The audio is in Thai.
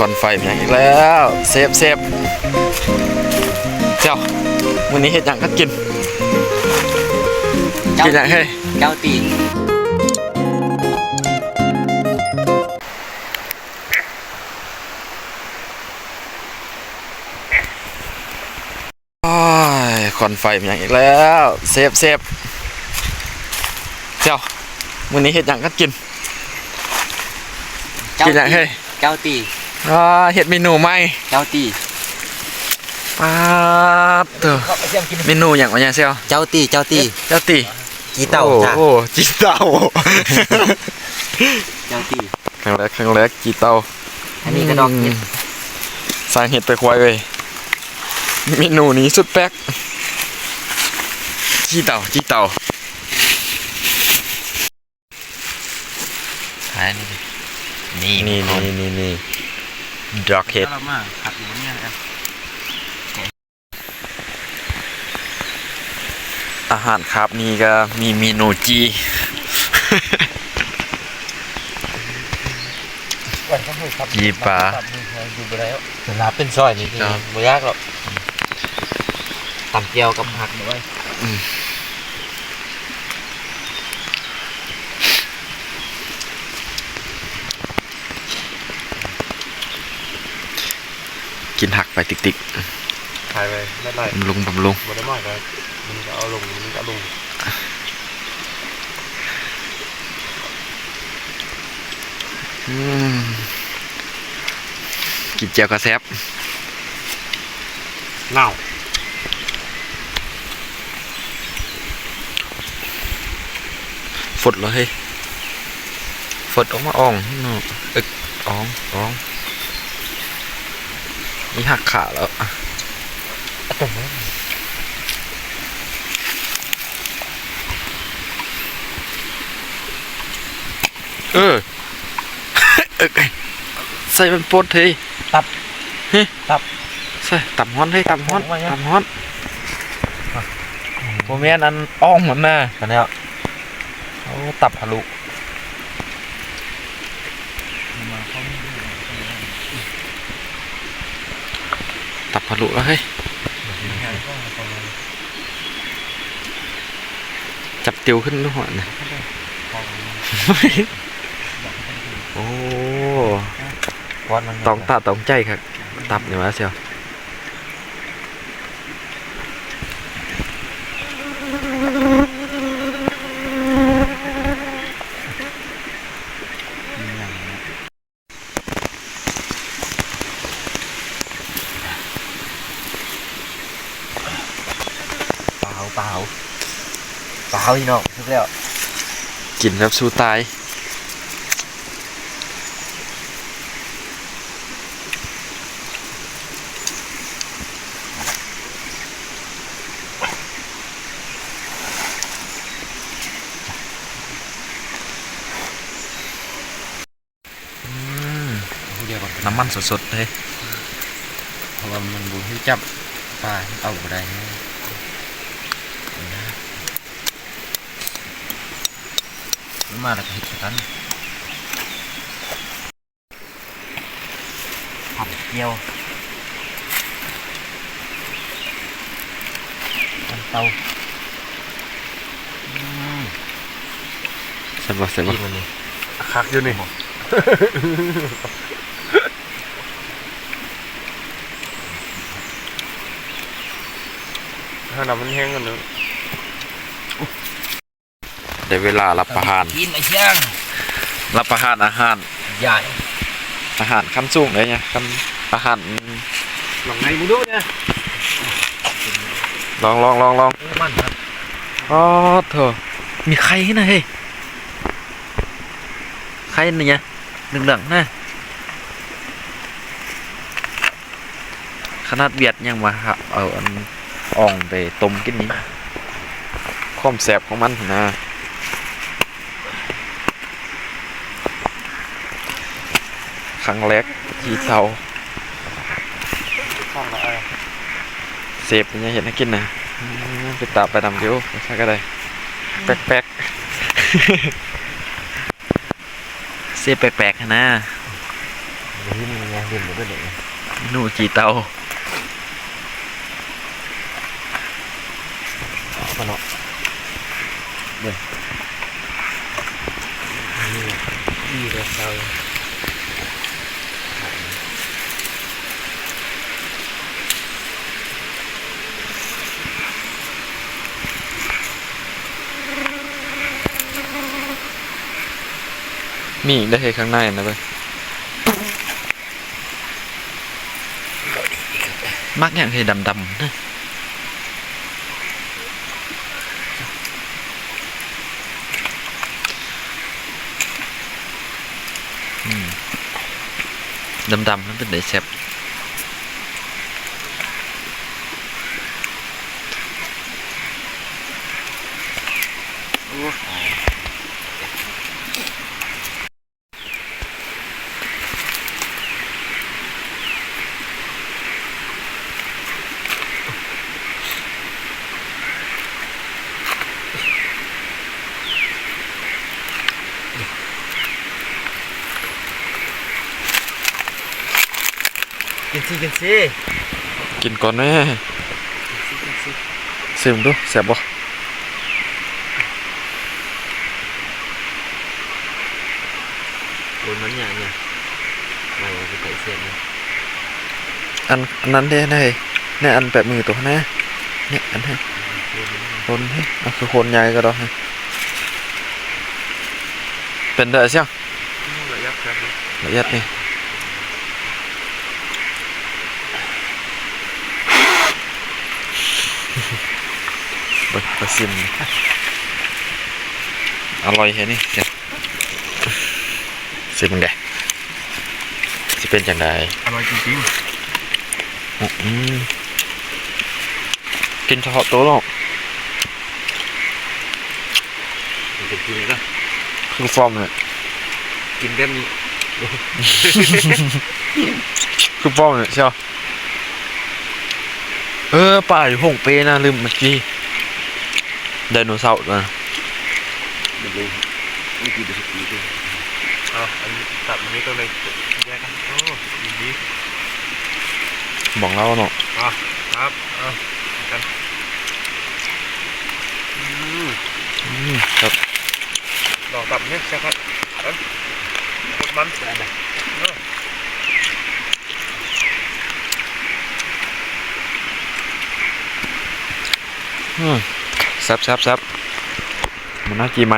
คอนไฟมีอย่างอีกแล้วเซฟเซฟเจ้าวันนี้เห็ดอย่างก็กินกินอย่างเฮ้ยเจ้าตีโอ้ยคอนไฟมีอย่างอีกแล้วเซฟเซฟเจ้าวันนี้เห็ดอย่างก็กินกินอย่างเฮ้ยเจ้าตี อ่าเห็ดเมนูใหม่เจ้าตีปาดเถอะเมนูอย่างว่าอย่างเซียวเจ้าตีเจ้าตีเจ้าตีกีเต่าโอ้จ้ะโหจีเต้าเจ้าตีครั้งแรกครั้งแรกจีเต้าอันนี้กระดอกเห็ดสร้างเห็ดไปควายเว้ยเมนูนี้สุดแป๊กจีเต่าจีเต่าอันนี้นี่นี่นี่นี่นี่ ดอกเห็ดเรามาขัดอยู่เนี่ยนะอาหารครับนี่ก็มีเมนูจีจีปลาดูไปแล้วจะรับเป็นซอยนี่ครับไม่ยากหรอกตำเจียวกับผักด้วย กินหักไปติ๊กติ๊กขายไปไม่ไรบำรุงบำรุงบ่ได้มากเลยมันก็เอาลงมันก็เอาลงอืมกินเจียวกระแซบเน่าฝดเลยฝดออกมาอ่องเนาะอึกอ่องอ่อง นี่หักขาแล้วอะเออเอกใส่มันปดเฮ้ยตับเฮ้ยตับใส่ตับฮ้อนเฮ้ยตับฮ้อนว่าไงตับฮ้อนโมเมนอันอ่องเหมือนน่ะกันแล้วโอ้ตับทะลุตับ ทะลุแล้วเฮ้ยจับติวขึ้นด้วยหัวนะโอ้วัดมันต้องตาต้องใจครับ ตับเนี่ยวะเสียว เปล่าเปล่า เปล่าพี่น้องทุกแล้วกินแบบสู้ตายอืมเดียวก่อนน้ำมันสดๆเลยเพราะว่ามันบุญที่จับปลาเอาไปได้ นะมาแล้วก็เห็ดกันผัดเกี๊ยวน้ำเต้าอืมใช่ปะใช่ปะนี่มันนี่คักอยู่นี่ถ้าน้ำมันแห้งกันนึง ได้เวลารับประทานกินไอ้เชียงรับประทานอาหารใหญ่อาหารขั้นสูงเลยเนี่ยขั้นอาหารหลังไงมึงดูเนี่ยลองลองลองลองมันครับอ๋อเถอะมีไข่นะเฮ้ยไข่นี่ไงเหลืองๆนะขนาดเวียดยังมาหาเอาอันอ่องไปต้มกินนี้ความแสบของมันนะ ครั้งแรกที่เตาข้างละเสพเป็นยังเห็นให้กินนะไปตามไปนำเดียวใช่ก็ได้แปลกๆเสพแปลกๆนะเวที่มีไงเรียนมดด้วยเด็กหนูกี่เตาปนาะเดี๋ยวนี่ดีเลยเตา มีอีกได้เห็ข้างในนะเว้ยมักอย่างเฮ้ยดำๆนะดำๆนั่นเป็นไดแซ่บ กินสิกินสิกินก่อนแม่ซิมดูแซ่บบ่บนมันอย่างเนี่ยไม่ว่าจะใส่เสียนนะอันอันนั้นเด้นะเฮ้ยเนี่ยอันแปะมือตัวนะเนี่ยอันให้คนให้เอาคือคนใหญ่ก็ได้ให้เป็นได้เสียงระยะครับละเอียดนี่ เบิ่งไปซิม อร่อยแค่นี้เดี๋ยวซิมไงสิเป็นจังไดอร่อยจริงอืมกินเฉพาะตัวหรอกมันเป็นกินก็คือฟอร์มเนี่ยกินแบบนี้คือฟอร์มเนี่ยใช่ปะเออป่าอยู่หงเปนะลืมเมื่อกี้ ไดโนเสาร์นะเดี๋ยวดูไม่กินไปสักทีดูๆเอาอันนี้ตัดมันนี้ตัวเลยแยกกันโอ้ดีดีบอกเราเนาะอะครับเอากันอืมอืมครับลองตับเนี่ยใช่ครับเอากดมันได้อืม ซับซับซับมันน่ากินไหม